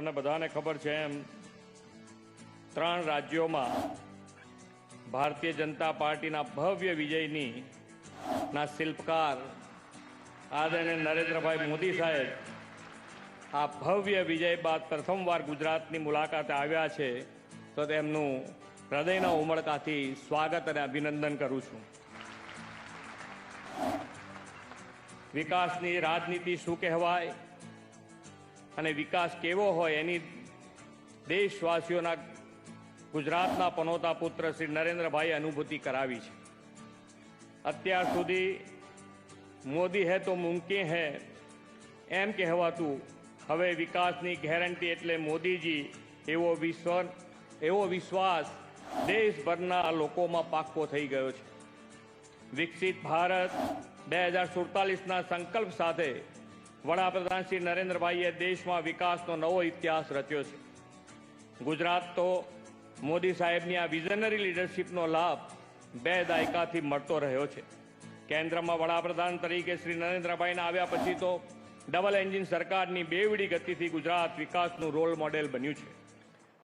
આપણને બધાને ખબર છે એમ, ત્રણ રાજ્યોમાં ભારતીય જનતા પાર્ટીના ભવ્ય વિજયની, ના શિલ્પકાર આદરણીય નરેન્દ્રભાઈ મોદી સાહેબ, આ ભવ્ય વિજય બાદ પ્રથમવાર ગુજરાતની મુલાકાતે આવ્યા છે, તો તેમનું હૃદયના ઉમળકાથી સ્વાગત અને અભિનંદન કરું છું. વિકાસની રાજનીતિ શું કહેવાય? અને વિકાસ કેવો હોય એની દેશવાસીઓના ગુજરાતના પનોતા પુત્ર શ્રી નરેન્દ્રભાઈ અનુભૂતિ કરાવી છે. અત્યાર સુધી મોદી હે તો મુમકિન હે એમ કહેવાતું હવે વિકાસની ગેરંટી એટલે મોદીજી એવો વિશ્વ એવો વિશ્વાસ દેશભરના લોકોમાં પાક્કો થઈ ગયો છે. વિકસિત ભારત બે હજાર સુડતાલીસના સંકલ્પ સાથે વડાપ્રધાન શ્રી નરેન્દ્રભાઈએ દેશમાં વિકાસનો નવો ઇતિહાસ રચ્યો છે. ગુજરાત તો મોદી સાહેબની આ વિઝનરી લીડરશીપનો લાભ બે દાયકાથી મળતો રહ્યો છે. કેન્દ્રમાં વડાપ્રધાન તરીકે શ્રી નરેન્દ્રભાઈના આવ્યા પછી તો ડબલ એન્જિન સરકારની બેવડી ગતિથી ગુજરાત વિકાસનું રોલ મોડેલ બન્યું છે.